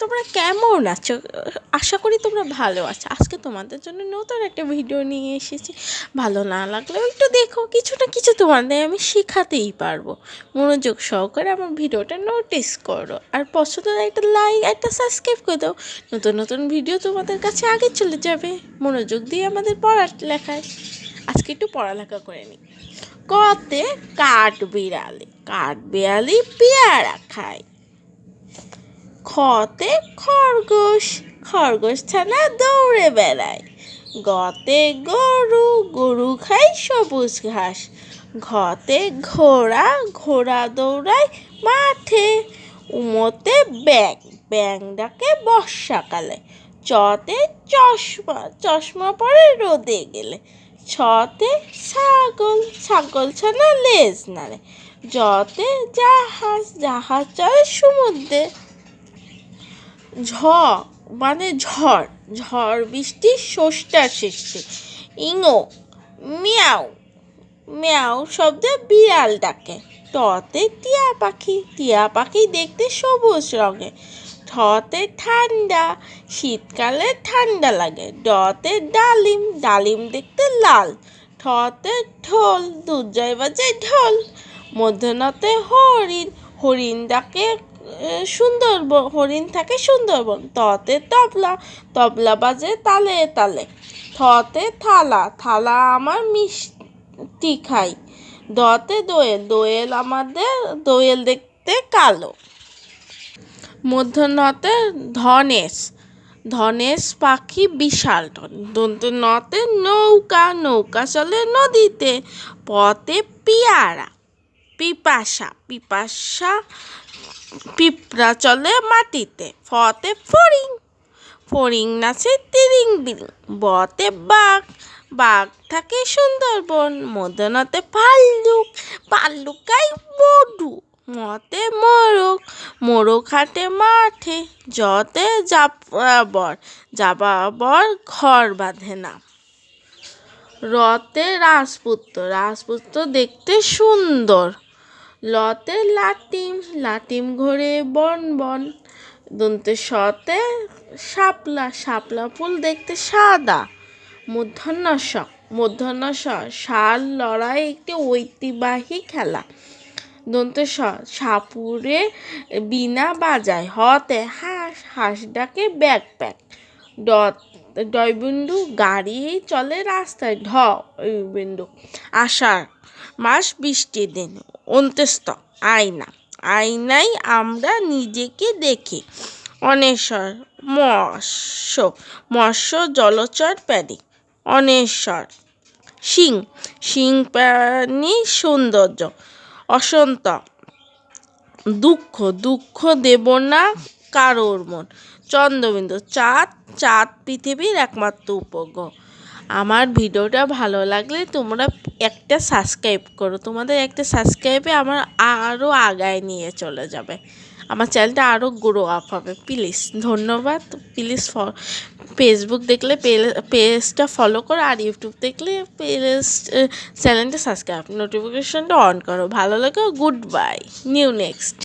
তোমরা কেমন আছো? আশা করি তোমরা ভালো আছো। আজকে তোমাদের জন্য নতুন একটা ভিডিও নিয়ে এসেছি। ভালো না লাগলেও একটু দেখো, কিছু না কিছু তোমাদের আমি শেখাতেই পারব। মনোযোগ সহকারে আমার ভিডিওটা নোটিস করো। আর পছন্দ একটা লাইক একটা সাবস্ক্রাইব করে দাও। নতুন নতুন ভিডিও তোমাদের কাছে আগে চলে যাবে। মনোযোগ দিয়ে আমাদের পড়ার লেখায়। আজকে একটু পড়ালেখা করে নিই। কতে কাঠ বিড়ালি কাঠ বিড়ালি পেয়ারা খায়। খতে খরগোশ খরগোশ ছানা দৌড়ে বেড়ায়। গতে গরু গরু খায় সবুজ ঘাস। ঘতে ঘোড়া ঘোড়া দৌড়ায় মাঠে। উমোতে ব্যাং ব্যাং ডাকে বর্ষাকালে। চতে চশমা চশমা পরে রোদে গেলে। ছতে ছাগল ছাগল ছানা লেজ নাড়ে। জতে জাহাজ জাহাজ চলে সমুদ্রে। ঝ মানে ঝড় ঝড় বৃষ্টি ষষ্ঠার সৃষ্টি। ইঙো, মিয়াও মিয়াও শব্দে বিড়াল ডাকে। টতে টিয়া পাখি টিয়া পাখি দেখতে সবুজ রঙে। ঠতে ঠান্ডা, শীতকালে ঠান্ডা লাগে। ডতে ডালিম ডালিম দেখতে লাল। ঠতে ঢোল দুর্জয় বাজে ঢোল। মধ্যনতে হরিণ হরিণ ডাকে সুন্দরবন, হরিণ থাকে সুন্দরবন। ততে তবলা তবলা বাজে তালে তালে। থতে থালা থালা আমার মিষ্টি খাই। দতে দোয়েল দোয়েল আমাদের, দোয়েল দেখতে কালো। মধ্যনতে ধনেশ ধনেশ পাখি বিশাল। দন্ত নতে নৌকা নৌকা চলে নদীতে, পথে পিয়ারা। পিপাসা পিপাসা পিঁপড়া চলে মাটিতে, ফতে ফড়িং ফড়িং নাচে তিরিং বিরিং, বতে বাঘ বাঘ থাকে সুন্দরবন, মদনাতে ভাল্লুক, ভাল্লুকাই মধু মতে মোরগ মোরগ হাটে মাঠে জতে যাবাবর যাবাবর ঘর বাঁধে না। রতে রাজপুত্র রাজপুত্র দেখতে সুন্দর লতে লাটিম লাটিম ঘোরে বন বন। দন্তে সতে শাপলা শাপলা ফুল দেখতে সাদা। মূর্ধন্য স স ষাঁড় লড়াই একটি ঐতিহ্যবাহী খেলা। দন্তে স, সাপুরে বিনা বাজায়, হতে হাঁস হাঁস ডাকে ব্যাক প্যাক। ডয়বিন্দু গাড়ি চলে রাস্তায়, ঢ বিন্দু আষাঢ় মাস বৃষ্টির দিন অন্ত্যেস্ত আয়না। আয়নায় আমরা নিজেকে দেখি। অনেশ্বর, মৎস্য মৎস্য জলচর প্রাণী, অনেশ্বর। সিং সিং প্রাণী সৌন্দর্য, অসন্ত। দুঃখ দুঃখ দেব না কারোর মন। চন্দ্রবিন্দু, চাঁদ চাঁদ পৃথিবীর একমাত্র উপগ্রহ। আমার ভিডিওটা ভালো লাগলে তোমরা একটা সাবস্ক্রাইব করো। তোমাদের একটা সাবস্ক্রাইবে আমার আরও আগায় নিয়ে চলে যাবে। আমার চ্যানেলটা আরও গ্রো আপ হবে। প্লিজ ধন্যবাদ। প্লিজ ফ ফেসবুক দেখলে পেজটা ফলো করো আর ইউটিউব দেখলে পেজ চ্যানেলটা সাবস্ক্রাইব নোটিফিকেশনটা অন করো। ভালো লাগে গুড বাই নিউ নেক্সট